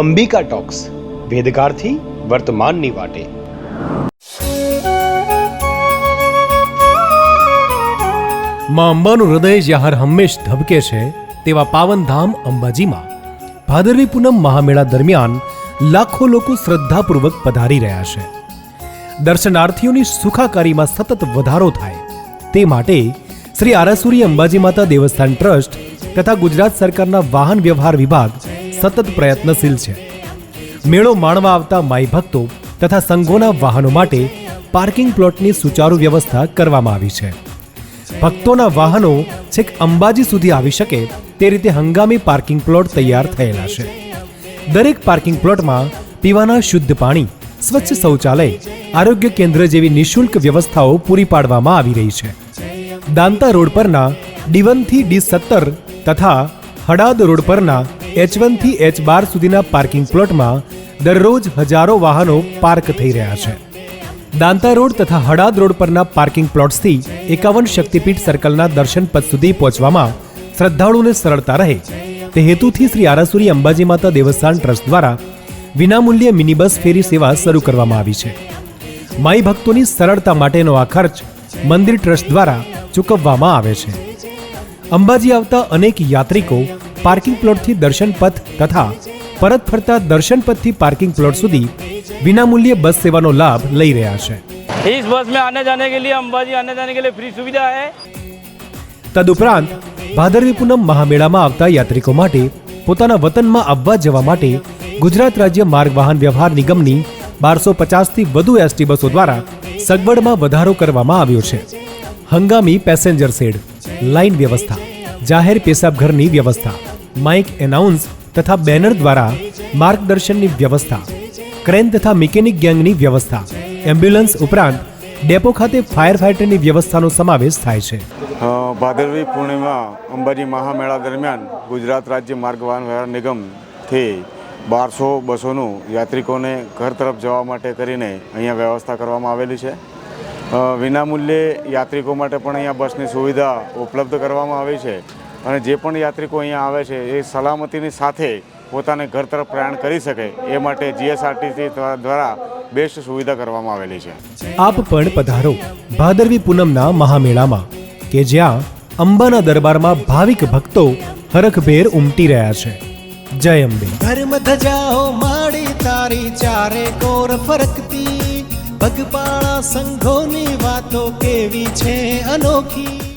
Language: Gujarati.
અંબિકા ટોક્સ વેદકાળથી વર્તમાનની વાટે. માં અંબાનું હૃદય જ્યાં હંમેશ ધબકે છે, તેવા પાવનધામ અંબાજીમાં. ભાદરવી પૂનમ મહામેળા દરમિયાન લાખો લોકો શ્રદ્ધાપૂર્વક પધારી રહ્યા છે. દર્શનાર્થીઓની સુખાકારીમાં સતત વધારો થાય. તે માટે શ્રી આરાસુરી અંબાજી માતા દેવસ્થાન ટ્રસ્ટ તથા ગુજરાત સરકારના વાહન વ્યવહાર વિભાગ સતત પ્રયત્નશીલ છે. મેળો માણવા આવતા માઈ ભક્તો તથા સંઘોના વાહનો માટે પાર્કિંગ પ્લોટની સુચારુ વ્યવસ્થા કરવામાં આવી છે. ભક્તોના વાહનો છેક અંબાજી સુધી આવી શકે તે રીતે હંગામી પાર્કિંગ પ્લોટ તૈયાર થયેલા છે. દરેક પાર્કિંગ પ્લોટમાં પીવાના શુદ્ધ પાણી, સ્વચ્છ શૌચાલય, આરોગ્ય કેન્દ્ર જેવી નિઃશુલ્ક વ્યવસ્થાઓ પૂરી પાડવામાં આવી રહી છે. દાંતા રોડ પરના ડીવનથી ડી સત્તર તથા હડાદ રોડ પરના એચ વનથી એચ બાર સુધીના પાર્કિંગ પ્લોટમાં દરરોજ હજારો વાહનો પાર્ક થઈ રહ્યા છે. દાંતા રોડ તથા હડાદ રોડ પરના પાર્કિંગ પ્લોટ્સથી એકાવન શક્તિપીઠ સર્કલના દર્શન પથ સુધી પહોંચવામાં શ્રદ્ધાળુને સરળતા રહે. તે હેતુથી શ્રી આરાસુરી અંબાજી માતા દેવસ્થાન ટ્રસ્ટ દ્વારા વિનામૂલ્યે મિની બસ ફેરી સેવા શરૂ કરવામાં આવી છે. માઈ ભક્તોની સરળતા માટેનો આ ખર્ચ મંદિર ટ્રસ્ટ દ્વારા ચૂકવવામાં આવે છે. અંબાજી આવતા અનેક યાત્રિકો પાર્કિંગ પ્લોટથી દર્શન પથ તથા પરત ફરતા દર્શન પથથી પાર્કિંગ પ્લોટ સુધી વિનામૂલ્યે બસ સેવાનો લાભ લઈ રહ્યા છે इस बस में आने जाने के लिए अंबाजी आने जाने के लिए फ्री सुविधा है તદુપરાંત ભાદરવી પૂનમ મહામેળામાં આવતા યાત્રિકો માટે પોતાના વતનમાં આવવા જવા માટે ગુજરાત રાજ્ય માર્ગ વાહન વ્યવહાર નિગમની બારસો પચાસથી વધુ એસટી બસો દ્વારા સગવડમાં વધારો કરવામાં આવ્યો છે હંગામી પેસેન્જર શેડ લાઇન વ્યવસ્થા જાહેર પેશાબઘરની વ્યવસ્થા માઇક એનાઉન્સ તથા બેનર દ્વારા માર્ગદર્શનની વ્યવસ્થા, ક્રેન તથા મિકેનિક ગેંગની વ્યવસ્થા, એમ્બ્યુલન્સ ઉપરાંત ડેપો ખાતે ફાયર ફાઇટરની વ્યવસ્થાનો સમાવેશ થાય છે. ભાદરવી પૂર્ણિમા અંબાજી મહામેળા દરમિયાન ગુજરાત રાજ્ય માર્ગ વાહન વ્યવહાર નિગમથી બારસો બસોનું યાત્રિકોને ઘર તરફ જવા માટે કરીને અહીંયા વ્યવસ્થા કરવામાં આવેલી છે. વિનામૂલ્યે યાત્રિકો માટે પણ અહીંયા બસની સુવિધા ઉપલબ્ધ કરવામાં આવી છે. અને જે પણ યાત્રિકો અહીંયા આવે છે એ સલામતીની સાથે પોતાને ઘર તરફ પ્રયાણ કરી શકે એ માટે જીએસઆરટીસી દ્વારા બેસ્ટ સુવિધા કરવામાં આવેલી છે. આપ પણ પધારો ભાદરવી પૂનમના મહામેળામાં કે જ્યાં અંબાના દરબારમાં ભાવિક ભક્તો હરખભેર ઉમટી રહ્યા છે. જય અંબે. ધર્મ ધજાઓ માડી તારી ચારે કોર ફરકતી. ભગપાળા સંઘોની વાતો કેવી છે અનોખી.